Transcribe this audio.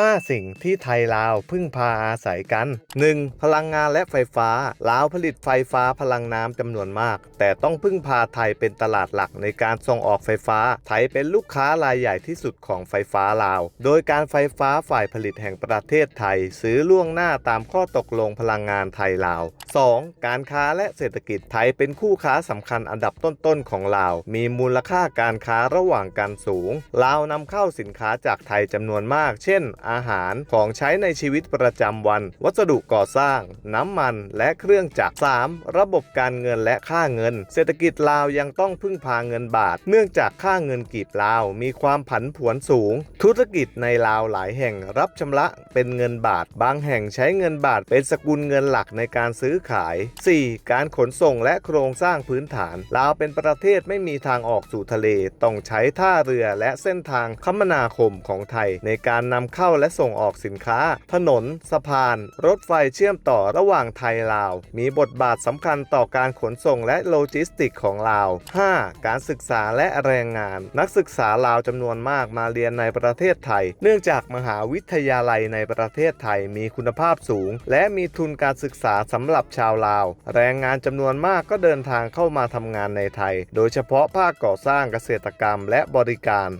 5 สิ่งที่ไทยลาวพึ่งพาอาศัยกัน 1. พลังงานและไฟฟ้า ลาวผลิตไฟฟ้าพลังน้ำจำนวนมาก แต่ต้องพึ่งพาไทยเป็นตลาดหลักในการส่งออกไฟฟ้า ไทยเป็นลูกค้ารายใหญ่ที่สุดของไฟฟ้าลาว โดยการไฟฟ้าฝ่ายผลิตแห่งประเทศไทย ซื้อล่วงหน้าตามข้อตกลงพลังงานไทยลาว 2. การค้าและเศรษฐกิจไทยเป็นคู่ค้าสำคัญอันดับต้นๆของลาว มีมูลค่าการค้าระหว่างกันสูง ลาวนำเข้าสินค้าจากไทยจำนวนมาก เช่นอาหารของใช้ในชีวิตประจำวัน วัสดุก่อสร้าง น้ำมันและเครื่องจักร 3. ระบบการเงินและค่าเงิน เศรษฐกิจลาวยังต้องพึ่งพาเงินบาท เนื่องจากค่าเงินกีบลาวมีความผันผวนสูง ธุรกิจในลาวหลายแห่งรับชำระเป็นเงินบาท บางแห่งใช้เงินบาทเป็นสกุลเงินหลักในการซื้อขาย 4. การขนส่งและโครงสร้างพื้นฐาน ลาวเป็นประเทศไม่มีทางออกสู่ทะเล ต้องใช้ท่าเรือและเส้นทางคมนาคมของไทยในการนำเข้าและส่งออกสินค้า ถนน สะพาน รถไฟเชื่อมต่อระหว่างไทยลาว มีบทบาทสำคัญต่อการขนส่งและโลจิสติกของลาว 5. การศึกษาและแรงงาน นักศึกษาลาวจำนวนมากมาเรียนในประเทศไทย เนื่องจากมหาวิทยาลัยในประเทศไทยมีคุณภาพสูง และมีทุนการศึกษาสำหรับชาวลาว แรงงานจำนวนมากก็เดินทางเข้ามาทำงานในไทย โดยเฉพาะภาคก่อสร้างเกษตรกรรมและบริการ